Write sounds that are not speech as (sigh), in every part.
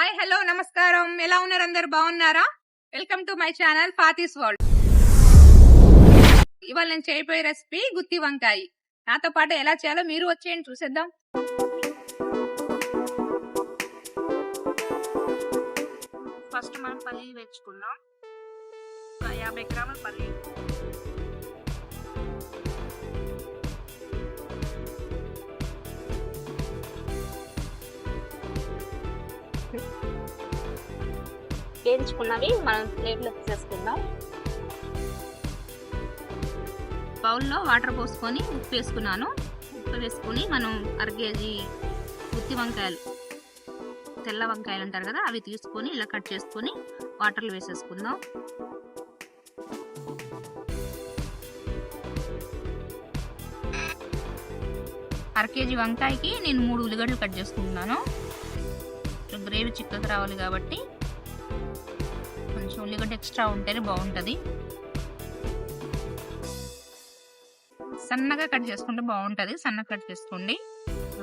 Hi hello నమస్కారం. ఎలా ఉన్నారు అందరు? బాగున్నారా? Welcome to my channel Fathi's world. ఇవాళ నేను చేయబోయే రెసిపీ గుత్తి వంకాయ. నాతో పాటు ఎలా చేయాలో మీరు వచ్చేయండి చూసేద్దాం. ఫస్ట్ మనం పల్లీలు వేయించుకుందాం. యాభై గ్రాముల పల్లీలు. వేయించుకున్నవి మనం ప్లేట్లో తీసేసుకుందాం. బౌల్లో వాటర్ పోసుకొని ఉప్పు వేసుకున్నాను. ఉప్పు వేసుకొని మనం అర కేజీ వంకాయలు తెల్ల వంకాయలు అంటారు కదా అవి తీసుకొని ఇలా కట్ చేసుకొని వాటర్లో వేసేసుకుందాం. అర కేజీ వంకాయకి నేను మూడు ఉల్లిగడ్డలు కట్ చేసుకుంటున్నాను. గ్రేవీ చిక్కగా రావాలి కాబట్టి కొంచెం ఉల్లిగడ్డ ఎక్స్ట్రా ఉంటేనే బాగుంటుంది. సన్నగా కట్ చేసుకుంటే బాగుంటుంది. సన్నగా కట్ చేసుకోండి.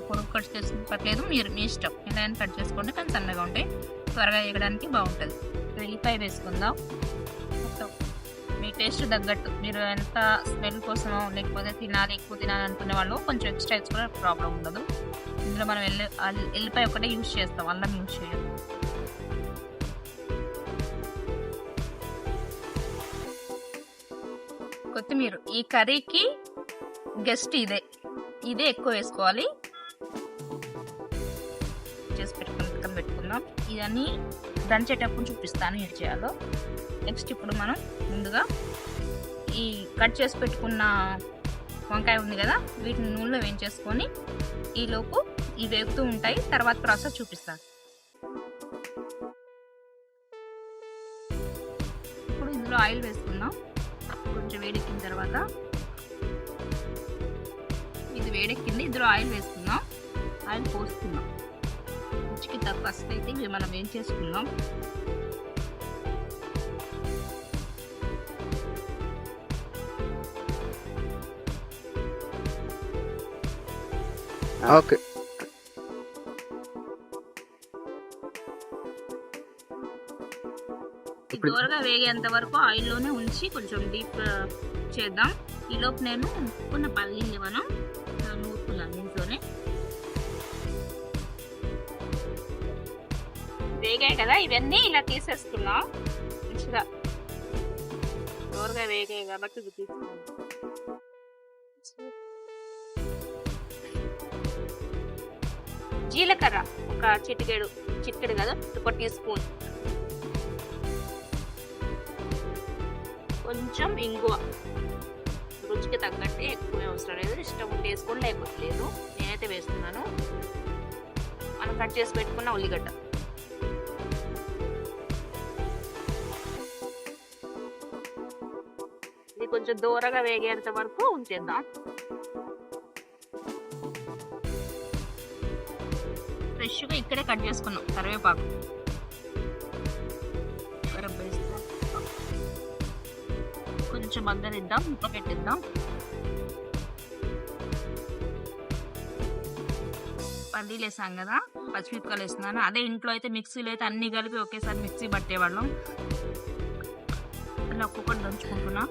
పొడుగు కట్ చేసుకోవట్లేదు. మీరు మీ ఇష్టం. ఎలా కట్ చేసుకోండి. కానీ సన్నగా ఉంటాయి త్వరగా వేయడానికి బాగుంటుంది. వెల్లిపాయ వేసుకుందాం. మీ టేస్ట్ తగ్గట్టు మీరు ఎంత స్మెల్ కోసమో లేకపోతే తినాలి ఎక్కువ తినాలి అనుకునే వాళ్ళు కొంచెం ఎక్స్ట్రా వేసుకునే ప్రాబ్లం ఉండదు. ఇందులో మనం వెళ్ళి ఎల్లిపాయ ఒకటే యూజ్ చేస్తాం అల్లం యూజ్ చేయం కొత్తిమీర ఈ కర్రీకి గెస్ట్ ఇదే ఇదే ఎక్కువ వేసుకోవాలి. చేసి పెట్టుకుని పెట్టుకుందాం. ఇవన్నీ దంచేటప్పుడు చూపిస్తాను ఏం చేయాలో. నెక్స్ట్ ఇప్పుడు మనం ముందుగా ఈ కట్ చేసి పెట్టుకున్న వంకాయ ఉంది కదా వీటిని నూనెలో వేయించేసుకొని ఈలోపు ఇవి వేగుతూ ఉంటాయి. తర్వాత ప్రాసెస్ చూపిస్తాను. ఇప్పుడు ఇందులో ఆయిల్ వేసుకుందాం. కొంచెం వేడెక్కిన తర్వాత ఇది వేడెక్కింది. ఇందులో ఆయిల్ వేసుకుందాం. ఆయిల్ పోసుకుందాం. రుచికి ఫస్ట్ అయితే ఇవి మనం ఏం చేసుకుందాం. ఓకే. దూరగా వేగేంత వరకు ఆయిల్లోనే ఉంచి కొంచెం డీప్ చేద్దాం. ఈలోపు నేను ఉన్న పల్లీలు ఇవ్వను వేగాయి కదా ఇవన్నీ ఇలా తీసేసుకున్నాం మంచిగా దూరగా వేగాయి కాబట్టి ఇది తీసుకున్నాం జీలకర్ర ఒక చిటికెడు చిటికెడు కదా ఒక టీ స్పూన్. కొంచెం ఇంగువ. రుచికి తగ్గట్టే ఎక్కువ అవసరం లేదు. ఇష్టం ఉంటే వేసుకోండి లేకపోతే లేదు. నేనైతే వేస్తున్నాను. మనం కట్ చేసి పెట్టుకున్న ఉల్లిగడ్డ. దూరగా వేగేంత వరకు ఉంచేద్దాం. ఫ్రెష్గా ఇక్కడే కట్ చేసుకున్నాం. కరివేపాకు. కొంచెం మగ్గనిద్దాం ముక్క పెట్టిద్దాం. పల్లీలు వేసాం కదా పచ్చిమిరపకాయలు వేస్తున్నాను. అదే ఇంట్లో అయితే మిక్సీలో అయితే అన్ని కలిపి ఒకేసారి మిక్సీ పట్టేవాళ్ళం. అలా ఒక్కొక్కటి దంచుకుంటున్నా.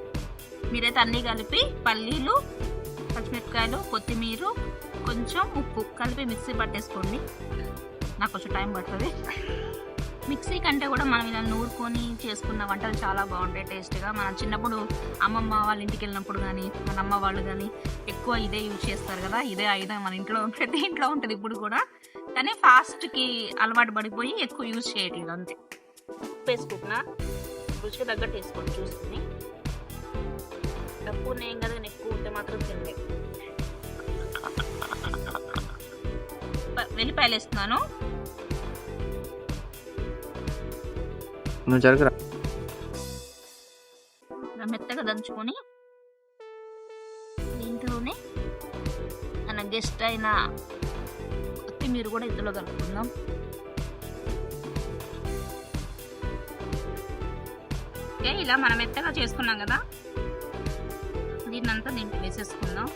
మీరైతే అన్నీ కలిపి పల్లీలు పచ్చిమిరపకాయలు కొత్తిమీర కొంచెం ఉప్పు కలిపి మిక్సీ పట్టేసుకోండి. నాకు కొంచెం టైం పడుతుంది. మిక్సీ కంటే కూడా మనం ఇలా నూరుకొని చేసుకున్న వంటలు చాలా బాగుంటాయి టేస్ట్గా. మనం చిన్నప్పుడు అమ్మమ్మ వాళ్ళ ఇంటికి వెళ్ళినప్పుడు కానీ మన అమ్మ వాళ్ళు కానీ ఎక్కువ ఇదే యూజ్ చేస్తారు కదా. ఇదే ఆయుధం మన ఇంట్లో ప్రతి (laughs) ఇంట్లో ఉంటుంది ఇప్పుడు కూడా. కానీ ఫాస్ట్కి అలవాటు పడిపోయి ఎక్కువ యూజ్ చేయట్లేదు అంతే. ఉప్పు వేసుకుంటున్నా. రుచికి తగ్గట్టు వేసుకోండి చూసుకుని. తక్కువ ఏం కదా ఎక్కువ ఉంటే మాత్రం తినలే వెల్లిపాయలు వేస్తున్నాను నువ్వు జరగరా? మెత్తగా దంచుకొని దీంట్లోనే మన గెస్ట్ అయిన కొత్తిమీర కూడా ఇందులో కలుపుకుందాం. ఇలా మనం మెత్తగా చేసుకున్నాం కదా? దీన్నంతా దీంట్లో వేసేసుకుందాం.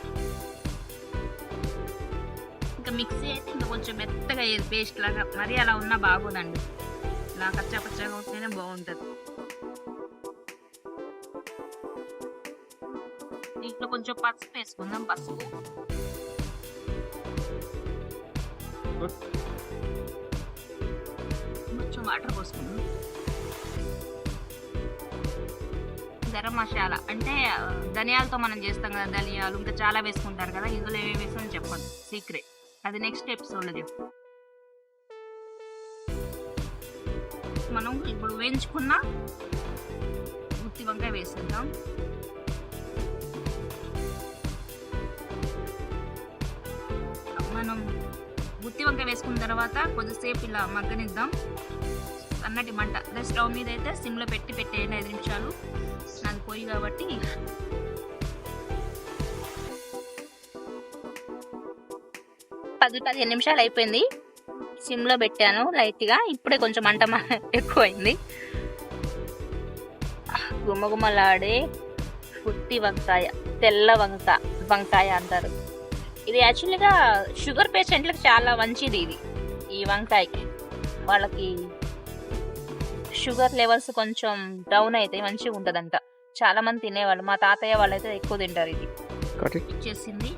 ఇంకా మిక్సీ అయితే ఇంకా కొంచెం మెత్తగా అయ్యేది పేస్ట్ లాగా. మరి అలా ఉన్నా బాగోదండి. ఇలా కచ్చా పచ్చగా ఉంటేనే బాగుంటుంది. దీంట్లో కొంచెం పసుపు వేసుకుందాం పసుపు. కొంచెం వాటర్ పోసుకుందాం. గరం మసాలా. అంటే ధనియాలతో మనం చేస్తాం కదా ధనియాలు ఇంకా చాలా వేసుకుంటారు కదా ఇందులో ఏమేమి వేసుకొని చెప్పండి. సీక్రెట్ అది నెక్స్ట్ ఎపిసోడ్లో చెప్పు మనం ఇప్పుడు వేయించుకున్న గుత్తి వంకాయ వేసేద్దాం. మనం గుత్తి వంకాయ వేసుకున్న తర్వాత కొద్దిసేపు ఇలా మగ్గనిద్దాం. అన్నటి మంట అదే స్టవ్ మీద అయితే సిమ్లో పెట్టి పెట్టేయండి ఐదు నిమిషాలు. నాది పోయి కాబట్టి. పది పదిహేను నిమిషాలు అయిపోయింది. సిమ్లో పెట్టాను లైట్గా. ఇప్పుడే కొంచెం మంట ఎక్కువైంది. గుమ్మగుమ్మలాడే పుట్టి వంకాయ తెల్ల వంక వంకాయ అంటారు. ఇది యాక్చువల్గా షుగర్ పేషెంట్లకు చాలా మంచిది ఇది ఈ వంకాయకి. వాళ్ళకి షుగర్ లెవెల్స్ కొంచెం డౌన్ అయితే మంచిగా ఉంటుందంట. చాలా మంది తినేవాళ్ళు. మా తాతయ్య వాళ్ళైతే ఎక్కువ తింటారు ఇది? వచ్చేసింది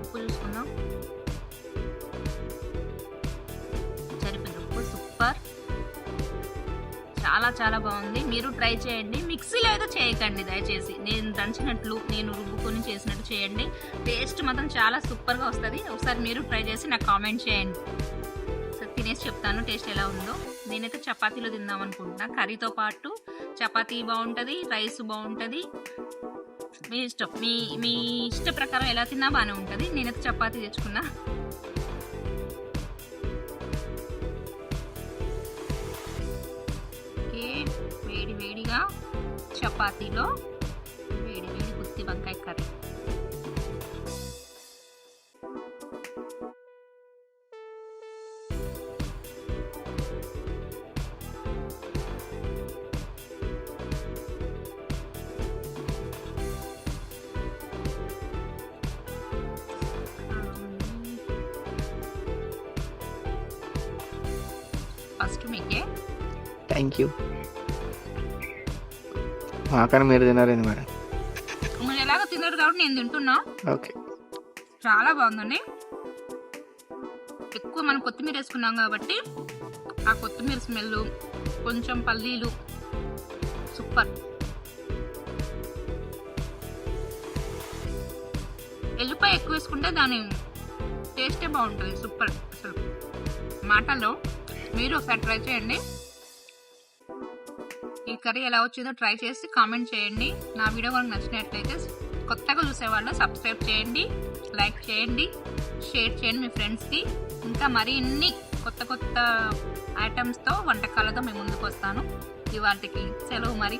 ఉప్పు చూసుకుందాం. సరిపోయింది. ఉప్పు సూపర్. చాలా చాలా బాగుంది. మీరు ట్రై చేయండి. మిక్సీలో అయితే చేయకండి దయచేసి. నేను దంచినట్లు నేను రుబ్బుకొని చేసినట్టు చేయండి. టేస్ట్ మాత్రం చాలా సూపర్గా వస్తుంది. ఒకసారి మీరు ట్రై చేసి నాకు కామెంట్ చేయండి. చేసి చెప్తాను టేస్ట్ ఎలా ఉందో. నేనైతే చపాతీలో తిందాం అనుకుంటున్నా. కర్రీతో పాటు చపాతీ బాగుంటుంది రైస్ బాగుంటుంది. మీ ఇష్టం మీ మీ ఇష్ట ప్రకారం ఎలా తిన్నా బాగానే ఉంటుంది. నేనైతే చపాతీ తెచ్చుకున్నా. ఓకే వేడి వేడిగా చపాతీలో వేడి వేడి గుత్తి వంకాయ కర్రీ. ఫస్ట్ మీకే థ్యాంక్ యూ మాకని మీరు తినారేంది మేడం? మీరు ఎలాగో తినరు కాబట్టి నేను తింటున్నా. ఓకే. చాలా బాగుందండి. ఎక్కువ మనం కొత్తిమీర వేసుకున్నాం కాబట్టి ఆ కొత్తిమీర స్మెల్ కొంచెం పల్లీలు సూపర్. ఎల్లిపాయ ఎక్కువ వేసుకుంటే దాని టేస్టే బాగుంటుంది సూపర్ అసలు. మాటల్లో మీరు ఒకసారి ట్రై చేయండి. ఈ కర్రీ ఎలా వచ్చిందో ట్రై చేసి కామెంట్ చేయండి. నా వీడియో కనుక నచ్చినట్లయితే కొత్తగా చూసేవాళ్ళు సబ్స్క్రైబ్ చేయండి లైక్ చేయండి షేర్ చేయండి మీ ఫ్రెండ్స్కి. ఇంకా మరి ఇన్ని కొత్త కొత్త ఐటమ్స్తో వంటకాలతో మేము ముందుకు వస్తాను ఇవాటికి సెలవు మరి.